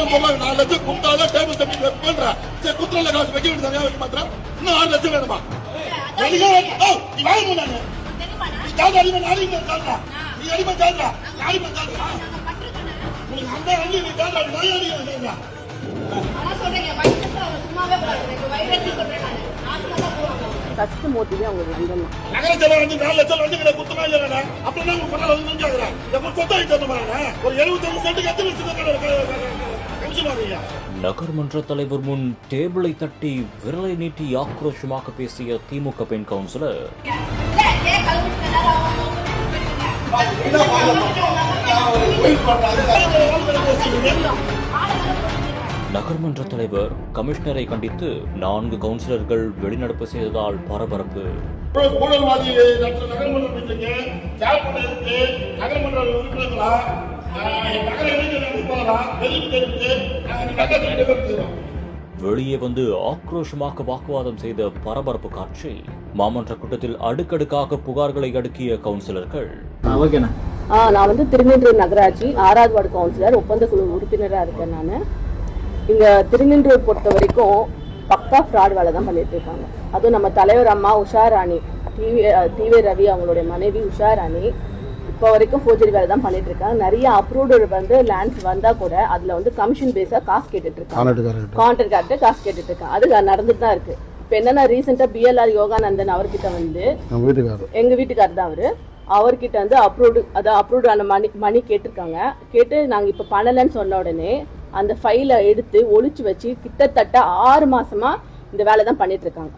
Chairman சொல்றாங்க நாலு லட்சம் கொடுத்தாதான் டேபிள் செட்டிங் வைப்பேன்ற சரி குத்துறல காசு வைக்க வேண்டியது வைக்க மாத்திரம். இன்னும் ஆறு லட்சம் வேணுமா? நீ வாங்க நானு. நீ ஜாதா அடிமை நானே ஜாதா நீ அடிமை ஜாதா அடிமை ஜாதா உனக்கு அந்த அடி நீ ஜாதா நான். அடிமை ஜாதா ஃபர்ஸ்ட் மோட்டிவே அவங்களுக்கு லண்டன் தான் நகர சபை வந்து நாலு லட்சம் வந்து கிட்ட குத்தமா இல்லைண்ணே அப்படின்னா உங்க பக்கம் வந்து சொத்தம் ஆகிட்டு வந்தோம்ண்ணே ஒரு எழுபத்தஞ்சு சென்ட்டுக்கு எத்தனை லட்சம் நகர்மன்ற தலைவர் முன் டேபிளை தட்டி விரலை நீட்டி ஆக்ரோஷமாக பேசிய திமுக பெண் கவுன்சிலர். நகர்மன்ற தலைவர் கமிஷனரை கண்டித்து நான்கு கவுன்சிலர்கள் வெளிநடப்பு செய்ததால் பரபரப்பு. நகர்மன்ற வெளியே வந்து ஆக்ரோஷமாக வாக்குவாதம் செய்த பரபரப்பு காட்சி. மாமன்ற கூட்டத்தில் அடுக்கடுக்காக புகார்களை அடுக்கிய கவுன்சிலர்கள். நான் வந்து திருநின்றூர் நகராட்சி ஆறாவது வார்டு கவுன்சிலர் ஒப்பந்த குழு உறுப்பினராக இருக்கேன் நான். இங்கே திருநின்றூர் பொறுத்த வரைக்கும் பக்கா ஃப்ராட் வேலை தான் பண்ணிட்டு இருக்காங்க. அதுவும் நம்ம தலைவர் அம்மா உஷா ராணி டிவி டிவி ரவி அவங்களுடைய மனைவி உஷா ராணி இப்போ வரைக்கும் ஃபோர்ஜரி வேலை தான் பண்ணிட்டு இருக்காங்க. நிறைய அப்ரூவ்டு வந்து லேண்ட்ஸ் வந்தால் கூட அதில் வந்து கமிஷன் பேஸாக காசு கேட்டுட்டு இருக்காங்க. கான்ட்ராக்ட் காசு கேட்டுட்டு இருக்காங்க. அது நடந்துட்டு தான் இருக்கு. இப்போ என்னன்னா ரீசெண்டாக பிஎல்ஆர் யோகானந்தன் அவர்கிட்ட வந்து எங்க வீட்டுக்காரர் தான் அவரு. அவர்கிட்ட வந்து அப்ரூவ்டு அதான் அப்ரூவ்டு ஆன மணி மணி கேட்டிருக்காங்க. கேட்டு நாங்க இப்ப பண்ணலன்னு சொன்ன உடனே அந்த ஃபைலை எடுத்து ஒளிச்சு வச்சு கிட்டத்தட்ட ஆறு மாசமா இந்த வேலை தான் பண்ணிட்டு இருக்காங்க.